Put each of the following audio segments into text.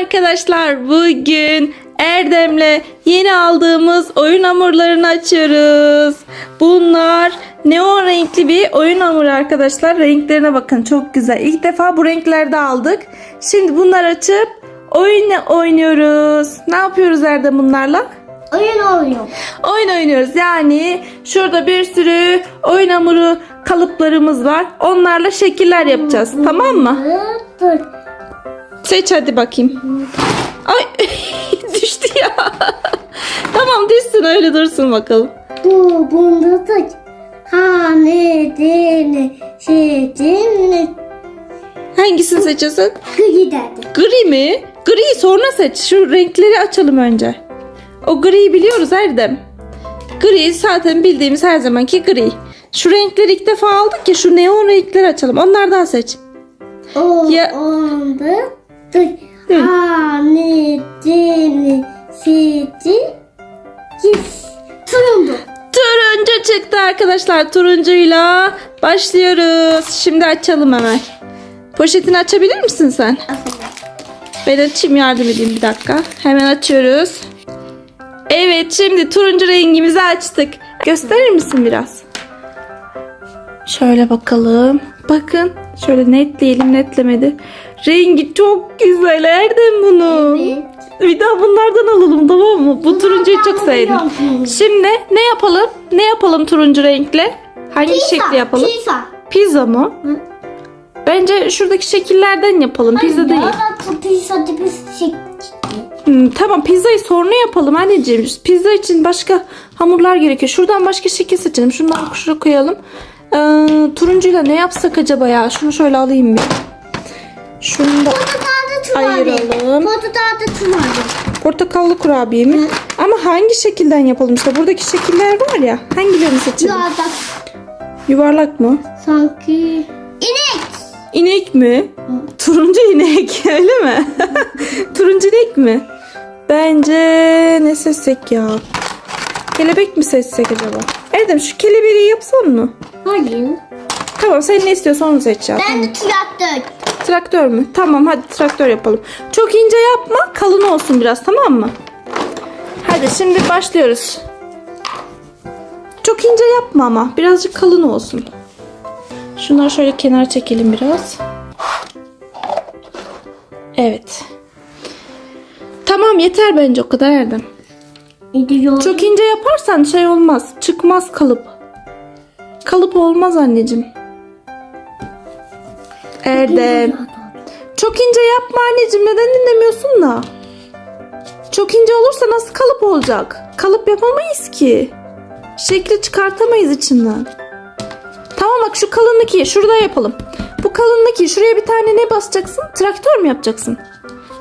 arkadaşlar. Bugün Erdem'le yeni aldığımız oyun hamurlarını açıyoruz. Bunlar neon renkli bir oyun hamuru arkadaşlar. Renklerine bakın çok güzel. İlk defa bu renklerde aldık. Şimdi bunları açıp oyun oynuyoruz. Ne yapıyoruz Erdem bunlarla? Oyun oynuyor. Oyun oynuyoruz. Yani şurada bir sürü oyun hamuru kalıplarımız var. Onlarla şekiller yapacağız. Tamam mı? Seç hadi bakayım. Ay düştü ya. tamam düşsün öyle dursun bakalım. Bu bunda da hanedeni şeydini Hangisini seçiyorsun? giderdi. Gri mi? Griyi sonra seç. Şu renkleri açalım önce. O griyi biliyoruz Erdem. Gri zaten bildiğimiz her zamanki gri. Şu renkleri ilk defa aldık ya şu neon renkleri açalım. Onlardan seç. O Ya- onda da hanedeni şeydi yes. Turundu. Turuncu çıktı arkadaşlar. Turuncuyla başlıyoruz. Şimdi açalım hemen. Poşetini açabilir misin sen? Ben açayım yardım edeyim bir dakika. Hemen açıyoruz. Evet şimdi turuncu rengimizi açtık. Gösterir misin biraz? Şöyle bakalım. Bakın. Şöyle netleyelim netlemedi. Rengi çok güzel Erdem bunu. Evet. Bir daha bunlardan alalım tamam mı? Bu turuncuyu çok sevdim. Şimdi ne yapalım? Ne yapalım turuncu renkle? Hangi şekli yapalım? Pizza. Pizza mı? Hı. Bence şuradaki şekillerden yapalım. Pizza değil. Pizza tipi şey. Hmm, tamam pizzayı sonra yapalım anneciğim. Pizza için başka hamurlar gerekiyor. Şuradan başka şekil seçelim. Şundan şuraya koyalım. Ee, turuncuyla ne yapsak acaba ya? Şunu şöyle alayım bir. Şunu da ayıralım. Portakallı tuvalet. Portakallı kurabiye mi? Ama hangi şekilden yapalım? İşte buradaki şekiller var ya. Hangilerini seçelim? Da Yuvarlak mı? sanki inek. İnek mi? Turuncu inek öyle mi? Turuncu inek mi? Bence ne seçsek ya? Kelebek mi seçsek acaba? Erdem şu kelebeği yapsan mı? Hayır. Tamam sen ne istiyorsan onu seç ya. Ben de traktör. Traktör mü? Tamam hadi traktör yapalım. Çok ince yapma kalın olsun biraz tamam mı? Hadi şimdi başlıyoruz. Çok ince yapma ama birazcık kalın olsun. Şunları şöyle kenara çekelim biraz. Evet. Tamam yeter bence o kadar Erdem. Gidiyor. Çok ince yaparsan şey olmaz. Çıkmaz kalıp. Kalıp olmaz anneciğim. Erdem. Çok ince yapma anneciğim. Neden dinlemiyorsun da? Çok ince olursa nasıl kalıp olacak? Kalıp yapamayız ki. Şekli çıkartamayız içinden. Tamam bak şu kalınlık. Şurada yapalım. Bu kalınlık. Şuraya bir tane ne basacaksın? Traktör mü yapacaksın?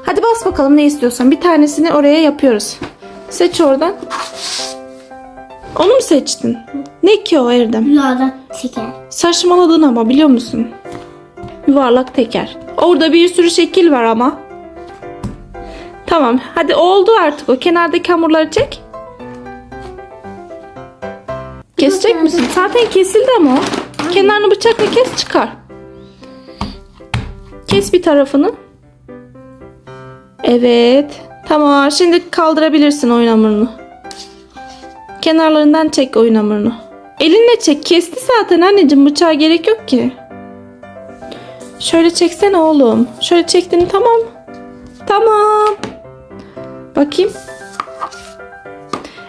Hadi bas bakalım ne istiyorsan. Bir tanesini oraya yapıyoruz. Seç oradan. Onu mu seçtin? Ne ki o Erdem? Yağda teker. Saçmaladın ama biliyor musun? Yuvarlak teker. Orada bir sürü şekil var ama. Tamam hadi oldu artık o kenardaki hamurları çek. Kesecek misin? Zaten kesildi ama o. Kenarını bıçakla kes çıkar. Kes bir tarafını. Evet. Tamam şimdi kaldırabilirsin oyun hamurunu. Kenarlarından çek oyun hamurunu. Elinle çek. Kesti zaten anneciğim. Bıçağa gerek yok ki. Şöyle çeksene oğlum. Şöyle çektin tamam. Tamam. Bakayım.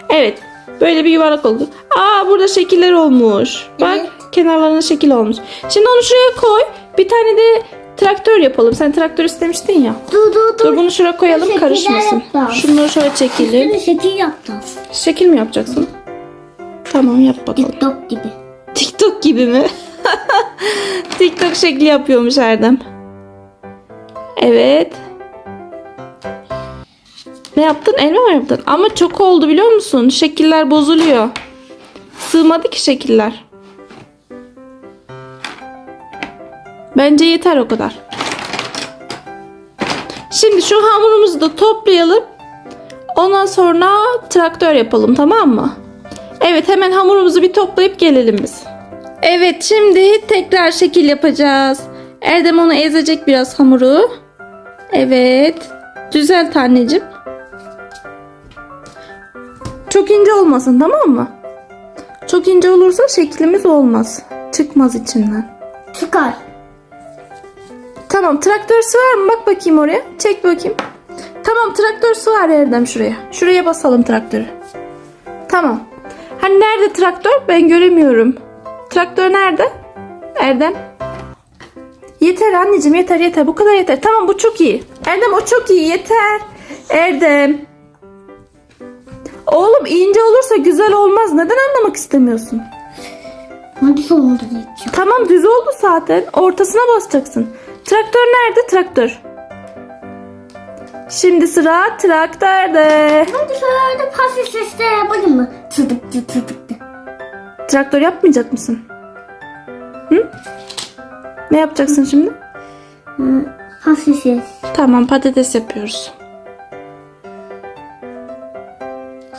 Evet. Böyle bir yuvarlak oldu. Aa burada şekiller olmuş. Bak Evet. kenarlarına şekil olmuş. Şimdi onu şuraya koy. Bir tane de traktör yapalım. Sen traktör istemiştin ya. Dur dur dur. Dur bunu şuraya koyalım Şekiller karışmasın. yapacağız. Şunları şöyle çekelim. Şimdi şekil yapacağız. Şekil mi yapacaksın? Tamam yap bakalım. TikTok gibi. TikTok gibi mi? TikTok şekli yapıyormuş Erdem. Evet. Ne yaptın? Elma mı yaptın? Ama çok oldu biliyor musun? Şekiller bozuluyor. Sığmadı ki şekiller. Bence yeter o kadar. Şimdi şu hamurumuzu da toplayalım. Ondan sonra traktör yapalım tamam mı? Evet hemen hamurumuzu bir toplayıp gelelim biz. Evet şimdi tekrar şekil yapacağız. Erdem onu ezecek biraz hamuru. Evet. Düzelt anneciğim. Çok ince olmasın tamam mı? Çok ince olursa şeklimiz olmaz. Çıkmaz içinden. Çıkar. Tamam traktör sığar mı? Bak bakayım oraya. Çek bakayım. Tamam traktör sığar Erdem şuraya. Şuraya basalım traktörü. Tamam. Hani nerede traktör? Ben göremiyorum. Traktör nerede? Erdem. Yeter anneciğim yeter yeter. Bu kadar yeter. Tamam bu çok iyi. Erdem o çok iyi yeter. Erdem. Oğlum ince olursa güzel olmaz. Neden anlamak istemiyorsun? Hadi sonunda geçeceğim. Tamam düz oldu zaten. Ortasına basacaksın. Traktör nerede? Traktör. Şimdi sıra traktörde. Hadi şöyle pasif sesle yapalım mı? Tıdıktı tıdıktı. Traktör yapmayacak mısın? Hı? Ne yapacaksın şimdi? Hı, Pasif ses. Tamam patates yapıyoruz.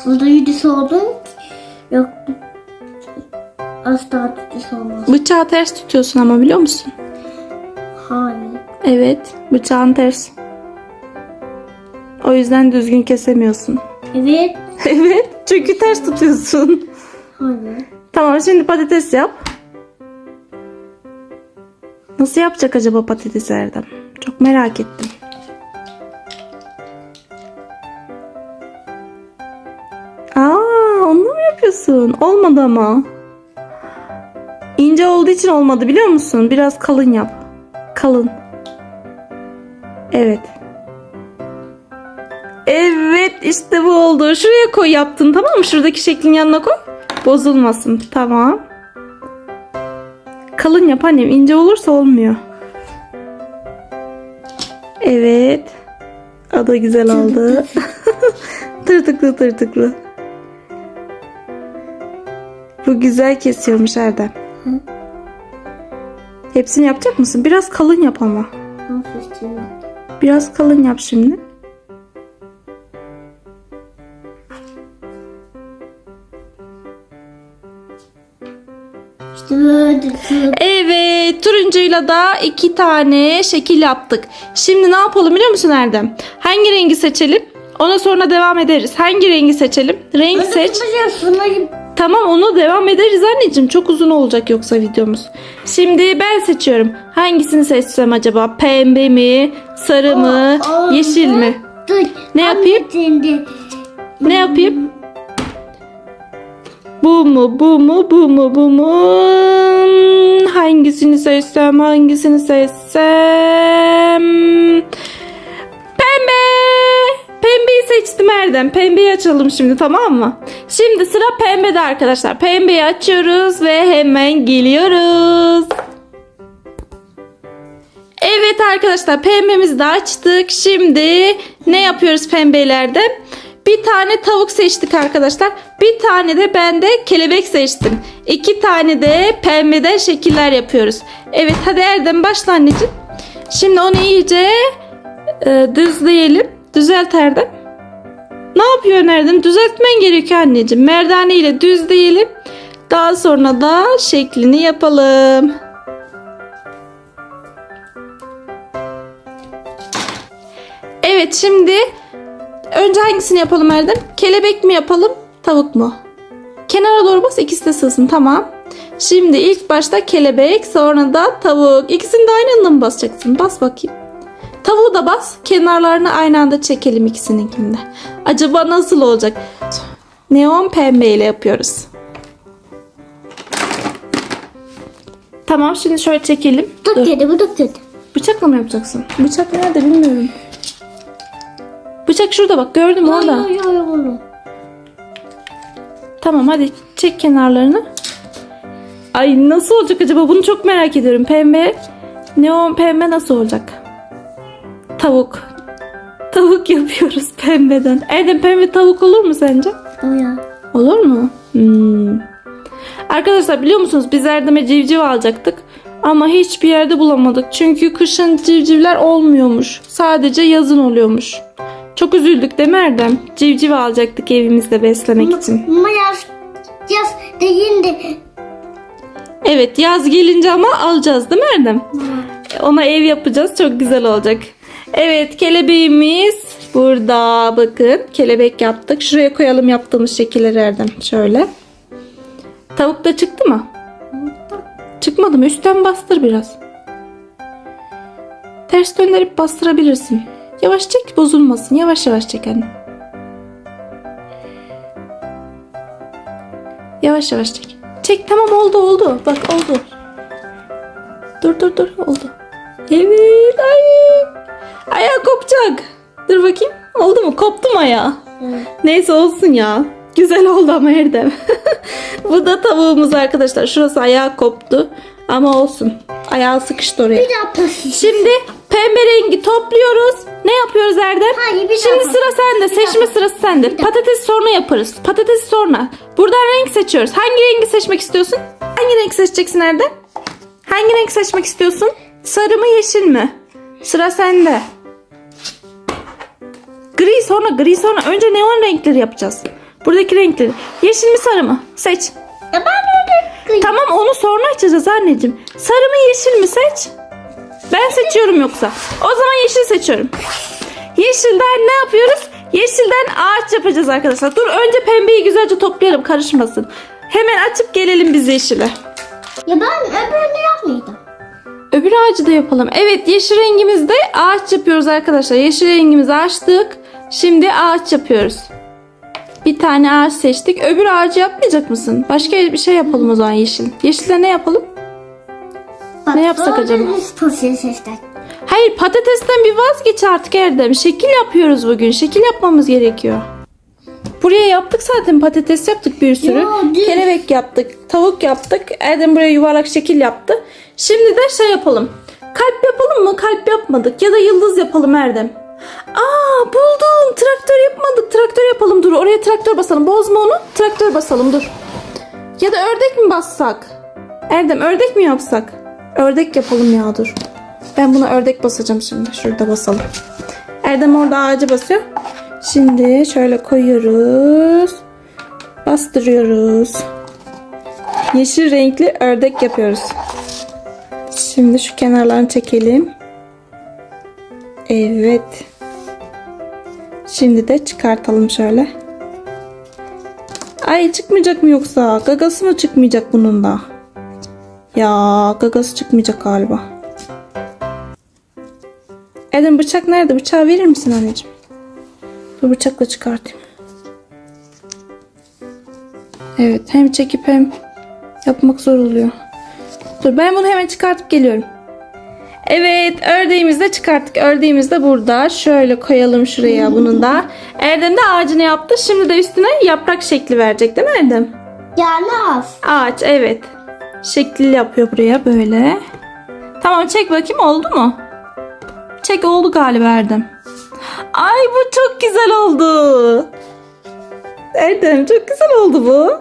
Burada yüdüsü oldu. Yok. Asla yüdüsü olmaz. Bıçağı ters tutuyorsun ama biliyor musun? Evet bıçağın ters. O yüzden düzgün kesemiyorsun. Evet. evet çünkü ters tutuyorsun. Hayır. Tamam şimdi patates yap. Nasıl yapacak acaba patates Erdem? Çok merak ettim. Aa, onu mu yapıyorsun? Olmadı ama. İnce olduğu için olmadı biliyor musun? Biraz kalın yap. Kalın. Evet. Evet işte bu oldu. Şuraya koy yaptın tamam mı? Şuradaki şeklin yanına koy. Bozulmasın. Tamam. Kalın yap annem. ince olursa olmuyor. Evet. O da güzel oldu. tırtıklı tırtıklı. Bu güzel kesiyormuş Erdem. Hepsini yapacak mısın? Biraz kalın yap ama. Pasif ses. Biraz kalın yap şimdi. Evet, turuncuyla da iki tane şekil yaptık. Şimdi ne yapalım biliyor musun Erdem? Hangi rengi seçelim? Ona sonra devam ederiz. Hangi rengi seçelim? Renk seç. Tamam onu devam ederiz anneciğim. Çok uzun olacak yoksa videomuz. Şimdi ben seçiyorum. Hangisini seçsem acaba? Pembe mi? Sarı mı? Aa, Yeşil mi? Dur. Ne yapayım? Şimdi. Ne yapayım? Bu mu? Bu mu? Bu mu? Bu mu? Hangisini seçsem? Hangisini seçsem? Pembe! Pembeyi seçtim Erdem. Pembeyi açalım şimdi tamam mı? Şimdi sıra pembede arkadaşlar. Pembeyi açıyoruz ve hemen geliyoruz. Evet arkadaşlar pembemizi de açtık. Şimdi ne yapıyoruz pembelerde? Bir tane tavuk seçtik arkadaşlar. Bir tane de ben de kelebek seçtim. İki tane de pembeden şekiller yapıyoruz. Evet hadi Erdem başla anneciğim. Şimdi onu iyice e, düzleyelim. Düzelt Erdem. Ne yapıyorsun Erdem? Düzeltmen gerekiyor anneciğim. Merdane ile düzleyelim. Daha sonra da şeklini yapalım. Evet şimdi önce hangisini yapalım Erdem? Kelebek mi yapalım tavuk mu? Kenara doğru bas ikisi de sığsın tamam. Şimdi ilk başta kelebek sonra da tavuk. İkisini de aynı anda mı basacaksın? Bas bakayım. Tavuğu da bas. Kenarlarını aynı anda çekelim ikisininkinde. Acaba nasıl olacak? Neon pembe ile yapıyoruz. Tamam şimdi şöyle çekelim. Dur Dur. dedi bu dur dedi. Bıçakla mı yapacaksın? Bıçak nerede bilmiyorum. Bıçak şurada bak gördüm orada. Yo yo yo yo. Tamam hadi çek kenarlarını. Ay nasıl olacak acaba? Bunu çok merak ediyorum. Pembe. Neon pembe nasıl olacak? Tavuk. Tavuk yapıyoruz pembeden. Erdem pembe tavuk olur mu sence? O ya. Olur mu? Hmm. Arkadaşlar biliyor musunuz biz Erdem'e civciv alacaktık. Ama hiçbir yerde bulamadık. Çünkü kışın civcivler olmuyormuş. Sadece yazın oluyormuş. Çok üzüldük değil mi Erdem? Civciv alacaktık evimizde beslemek için. Ama yaz, yaz deyince Evet yaz gelince ama alacağız değil mi Erdem? Ona ev yapacağız. Çok güzel olacak. Evet kelebeğimiz Burada bakın kelebek yaptık. Şuraya koyalım yaptığımız şekilleri Erdem. Şöyle. Tavuk da çıktı mı? Çıkmadı mı? Üstten bastır biraz. Ters döndürüp bastırabilirsin. Yavaş çek bozulmasın. Yavaş yavaş çek anne. Yavaş yavaş çek. Çek tamam oldu oldu. Bak oldu. Dur dur dur oldu. Evet ay. Ayağı kopacak. Dur bakayım. Oldu mu? Koptu mu ayağı? Neyse olsun ya. Güzel oldu ama Erdem. Bu da tavuğumuz arkadaşlar. Şurası ayağı koptu. Ama olsun. Ayağı sıkıştı oraya. Bir daha patates. Şimdi pembe rengi topluyoruz. Ne yapıyoruz Erdem? Hayır, bir Şimdi sıra sende. Bir Seçme dakika. sırası sende. Patates sonra yaparız. Patates sonra. Buradan renk seçiyoruz. Hangi rengi seçmek istiyorsun? Hangi renk seçeceksin Erdem? Hangi renk seçmek istiyorsun? Sarı mı yeşil mi? Sıra sende. Gri sonra gri sonra. Önce neon renkleri yapacağız. Buradaki renkleri. Yeşil mi sarı mı? Seç. Ya ben öyle Tamam onu sonra açacağız anneciğim. Sarı mı yeşil mi seç? Ben seçiyorum yoksa. O zaman yeşil seçiyorum. Yeşilden ne yapıyoruz? Yeşilden ağaç yapacağız arkadaşlar. Dur önce pembeyi güzelce toplayalım karışmasın. Hemen açıp gelelim biz yeşile. Ya ben öbürünü yapmayacağım. Öbür ağacı da yapalım. Evet yeşil rengimizde ağaç yapıyoruz arkadaşlar. Yeşil rengimizi açtık. Şimdi ağaç yapıyoruz. Bir tane ağaç seçtik. Öbür ağacı yapmayacak mısın? Başka bir şey yapalım o zaman yeşil. Yeşilde ne yapalım? Bak, Ne yapsak acaba? biz patates işte. Hayır patatesten bir vazgeç artık Erdem. Şekil yapıyoruz bugün. Şekil yapmamız gerekiyor. Buraya yaptık zaten patates yaptık bir sürü. Ya. Kelebek yaptık, tavuk yaptık. Erdem buraya yuvarlak şekil yaptı. Şimdi de şey yapalım. Kalp yapalım mı? Kalp yapmadık. Ya da yıldız yapalım Erdem. Aa buldum. Traktör yapmadık. Traktör yapalım. Dur oraya traktör basalım. Bozma onu. Traktör basalım dur. Ya da ördek mi bassak? Erdem ördek mi yapsak? Ördek yapalım ya dur. Ben buna ördek basacağım şimdi. Şurada basalım. Erdem orada ağacı basıyor. Şimdi şöyle koyuyoruz. Bastırıyoruz. Yeşil renkli ördek yapıyoruz. Şimdi şu kenarlarını çekelim. Evet. Şimdi de çıkartalım şöyle. Ay çıkmayacak mı yoksa? Gagası mı çıkmayacak bunun da? Ya gagası çıkmayacak galiba. Eden bıçak nerede? Bıçağı verir misin anneciğim? Dur bıçakla çıkartayım. Evet hem çekip hem yapmak zor oluyor. Dur ben bunu hemen çıkartıp geliyorum. Evet ördeğimizi de çıkarttık. Ördeğimiz de burada. Şöyle koyalım şuraya bunun da. Erdem de ağacını yaptı. Şimdi de üstüne yaprak şekli verecek değil mi Erdem? Yani az. Ağaç evet. Şekli yapıyor buraya böyle. Tamam çek bakayım oldu mu? Çek oldu galiba Erdem. Ay bu çok güzel oldu. Erdem çok güzel oldu bu.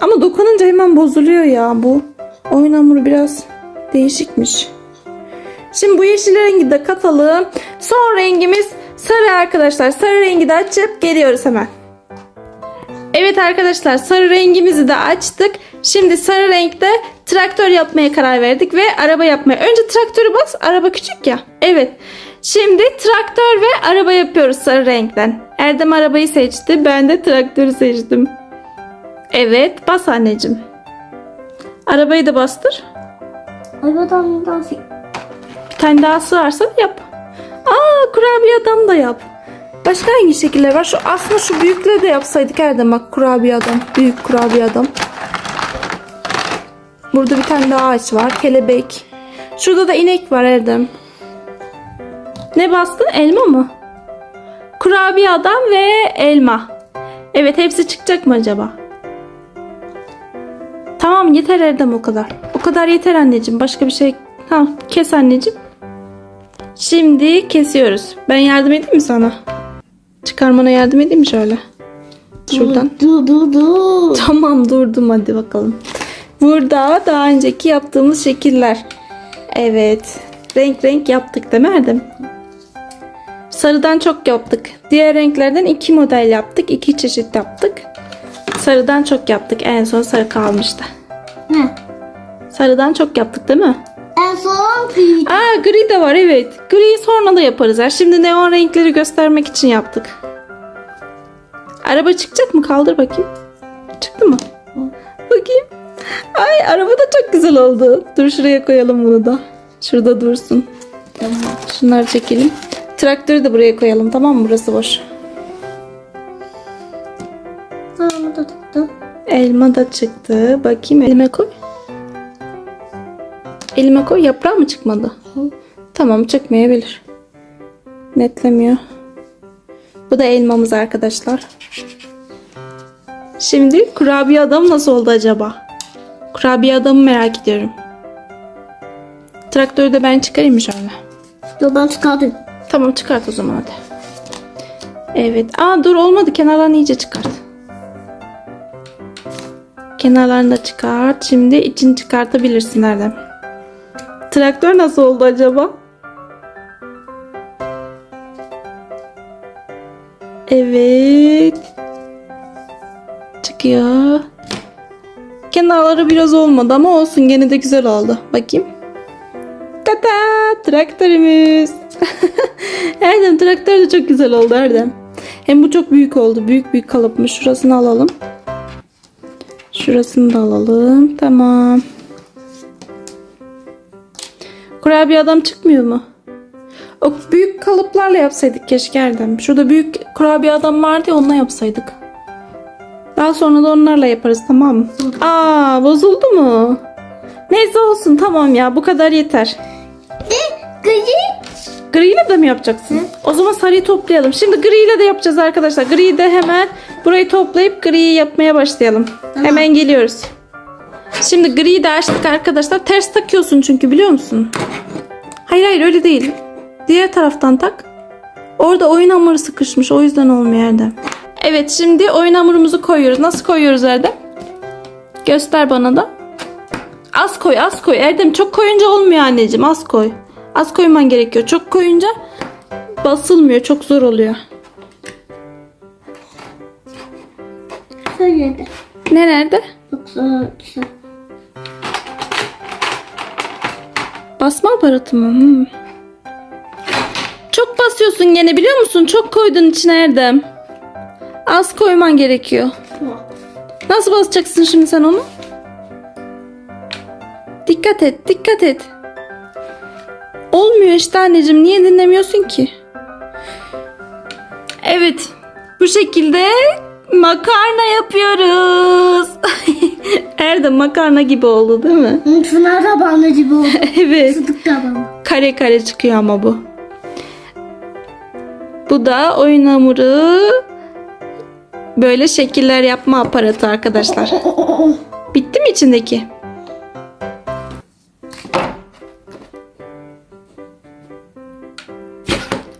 Ama dokununca hemen bozuluyor ya bu. Oyun hamuru biraz değişikmiş. Şimdi bu yeşil rengi de katalım. Son rengimiz sarı arkadaşlar. Sarı rengi de açıp geliyoruz hemen. Evet arkadaşlar sarı rengimizi de açtık. Şimdi sarı renkte traktör yapmaya karar verdik ve araba yapmaya. Önce traktörü bas. Araba küçük ya. Evet. Şimdi traktör ve araba yapıyoruz sarı renkten. Erdem arabayı seçti. Ben de traktörü seçtim. Evet. Bas anneciğim. Arabayı da bastır. Arabadan dans Bir tane daha sığarsa yap. Aa kurabiye adam da yap. Başka hangi şekiller var? Şu aslında şu büyükleri de yapsaydık Erdem bak kurabiye adam. Büyük kurabiye adam. Burada bir tane daha ağaç var. Kelebek. Şurada da inek var Erdem. Ne bastın? Elma mı? Kurabiye adam ve elma. Evet hepsi çıkacak mı acaba? Tamam yeter Erdem o kadar. O kadar yeter anneciğim. Başka bir şey. Tamam kes anneciğim. Şimdi kesiyoruz. Ben yardım edeyim mi sana? Çıkarmana yardım edeyim mi şöyle? Şuradan. Du du du. Tamam durdum hadi bakalım. Burada daha önceki yaptığımız şekiller. Evet. Renk renk yaptık değil mi Erdem? Sarıdan çok yaptık. Diğer renklerden iki model yaptık. iki çeşit yaptık. Sarıdan çok yaptık. En son sarı kalmıştı. Ne? Sarıdan çok yaptık değil mi? En son büyüdü. Aa gri de var evet. Griyi sonra da yaparız. Ha. Şimdi neon renkleri göstermek için yaptık. Araba çıkacak mı? Kaldır bakayım. Çıktı mı? Bakayım. Ay araba da çok güzel oldu. Dur şuraya koyalım bunu da. Şurada dursun. Tamam. Şunları çekelim. Traktörü de buraya koyalım tamam mı? Burası boş. Tamam da tuttu. Elma da çıktı. Bakayım elime koy. Elime koy. Yaprağı mı çıkmadı? Tamam çıkmayabilir. Netlemiyor. Bu da elmamız arkadaşlar. Şimdi kurabiye adam nasıl oldu acaba? Kurabiye adamı merak ediyorum. Traktörü de ben çıkarayım mı şöyle? Dur ben çıkardım. Tamam çıkart o zaman hadi. Evet. Aa dur olmadı. Kenarlarını iyice çıkart. Kenarlarını da çıkart. Şimdi içini çıkartabilirsin Erdem. Traktör nasıl oldu acaba? Evet. Çıkıyor. Kenarları biraz olmadı ama olsun gene de güzel oldu. Bakayım. Tata traktörümüz. Erdem traktör de çok güzel oldu Erdem. Hem bu çok büyük oldu. Büyük büyük kalıpmış. Şurasını alalım. Şurasını da alalım. Tamam. Kurabiye adam çıkmıyor mu? O büyük kalıplarla yapsaydık keşke Erdem. Şurada büyük kurabiye adam vardı ya onunla yapsaydık. Daha sonra da onlarla yaparız tamam mı? Aa bozuldu mu? Neyse olsun tamam ya bu kadar yeter. Gri. Griyle de mi yapacaksın? O zaman sarıyı toplayalım. Şimdi griyle de yapacağız arkadaşlar. Griyi de hemen burayı toplayıp griyi yapmaya başlayalım. Hemen geliyoruz. Şimdi griyi de açtık arkadaşlar. Ters takıyorsun çünkü biliyor musun? Hayır hayır öyle değil. Diğer taraftan tak. Orada oyun hamuru sıkışmış. O yüzden olmuyor Erdem. Evet şimdi oyun hamurumuzu koyuyoruz. Nasıl koyuyoruz Erdem? Göster bana da. Az koy az koy. Erdem çok koyunca olmuyor anneciğim. Az koy. Az koyman gerekiyor. Çok koyunca basılmıyor. Çok zor oluyor. Şöyle de. Ne nerede? Basma aparatı mı? Hmm. Çok basıyorsun gene biliyor musun? Çok koydun içine Erdem. Az koyman gerekiyor. Nasıl basacaksın şimdi sen onu? Dikkat et, dikkat et. Olmuyor işte anneciğim. Niye dinlemiyorsun ki? Evet. Bu şekilde makarna yapıyoruz. Erdem makarna gibi oldu değil mi? Şunlar da bana gibi oldu. evet. Sıdık. Kare kare çıkıyor ama bu. Bu da oyun hamuru. Böyle şekiller yapma aparatı arkadaşlar. Bitti mi içindeki?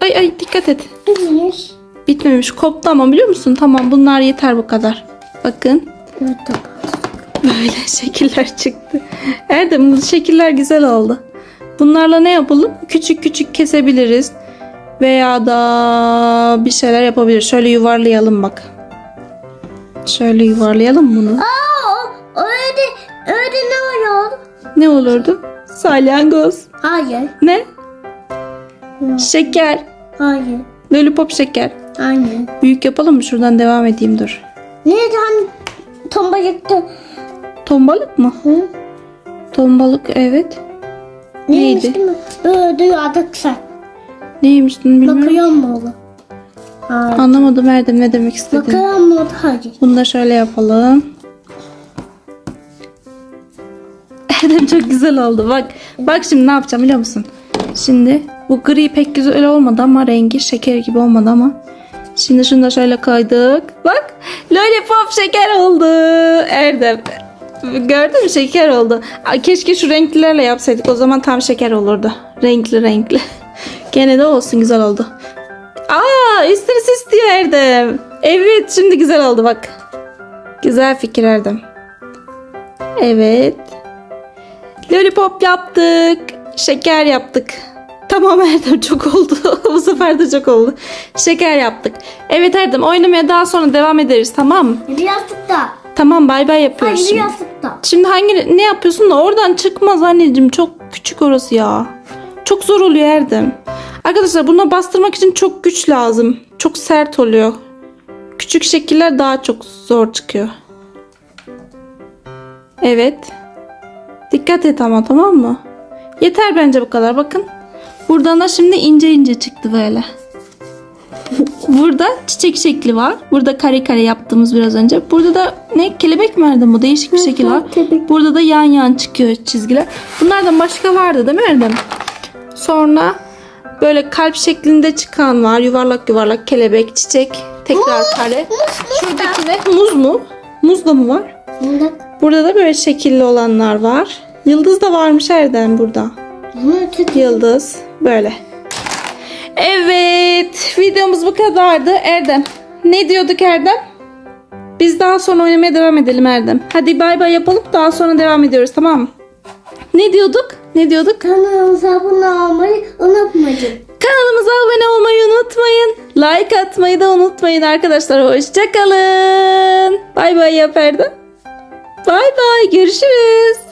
Ay ay dikkat et. Neymiş? Bitmemiş. Koptu ama biliyor musun? Tamam bunlar yeter bu kadar. Bakın. Böyle şekiller çıktı. Erdem bu şekiller güzel oldu. Bunlarla ne yapalım? Küçük küçük kesebiliriz. Veya da bir şeyler yapabiliriz. Şöyle yuvarlayalım bak. Şöyle yuvarlayalım bunu. Aa, öyle, öyle ne oluyor? Ne olurdu? Salyangoz. Hayır. Ne? Şeker. Hayır. Lollipop şeker. Hayır. Büyük yapalım mı? Şuradan devam edeyim dur. Neden tombalıkta? Tombalık mı? Hı? Tombalık evet. Neymiş Neydi? değil mi? Böyle sen. Neymiş bilmiyorum. Makaron mu oldu? Hayır. Anlamadım Erdem ne demek istediğini. Makaron mu oldu? Hayır. Bunu da şöyle yapalım. Erdem çok güzel oldu. Bak bak şimdi ne yapacağım biliyor musun? Şimdi bu gri pek güzel olmadı ama rengi şeker gibi olmadı ama. Şimdi şunu da şöyle koyduk. Bak lollipop şeker oldu. Erdem. Gördün mü şeker oldu. Ay, Keşke şu renklilerle yapsaydık. O zaman tam şeker olurdu. Renkli renkli. Gene de olsun güzel oldu. Aa üstünü süslüyor Erdem. Evet şimdi güzel oldu bak. Güzel fikir Erdem. Evet. Lollipop yaptık. Şeker yaptık. Tamam Erdem çok oldu. Bu sefer de çok oldu. Şeker yaptık. Evet Erdem oynamaya daha sonra devam ederiz tamam mı? Birazcık da. Tamam bay bay Hayır yapıyoruz şimdi. yastıkta. Şimdi hangi ne yapıyorsun da oradan çıkmaz anneciğim. Çok küçük orası ya. Çok zor oluyor Erdem. Arkadaşlar buna bastırmak için çok güç lazım. Çok sert oluyor. Küçük şekiller daha çok zor çıkıyor. Evet. Dikkat et ama tamam mı? Yeter bence bu kadar bakın. Buradan da şimdi ince ince çıktı böyle. Burada çiçek şekli var. Burada kare kare yaptığımız biraz önce. Burada da ne kelebek mi Erdem bu? Değişik bir şekil var. Burada da yan yan çıkıyor çizgiler. Bunlardan başka vardı değil mi Erdem? Sonra böyle kalp şeklinde çıkan var. Yuvarlak yuvarlak kelebek, çiçek, tekrar kare. Şuradaki ne? Muz mu? Muz da mı var? Burada da böyle şekilli olanlar var. Yıldız da varmış Erdem burada. Yıldız böyle. Evet videomuz bu kadardı Erdem. Ne diyorduk Erdem? Biz daha sonra oynamaya devam edelim Erdem. Hadi bay bay yapalım daha sonra devam ediyoruz tamam mı? Ne diyorduk? Ne diyorduk? Kanalımıza abone olmayı unutmayın. Kanalımıza abone olmayı unutmayın. Like atmayı da unutmayın arkadaşlar. Hoşçakalın. Bay bay yap Erdem. Bay bay görüşürüz.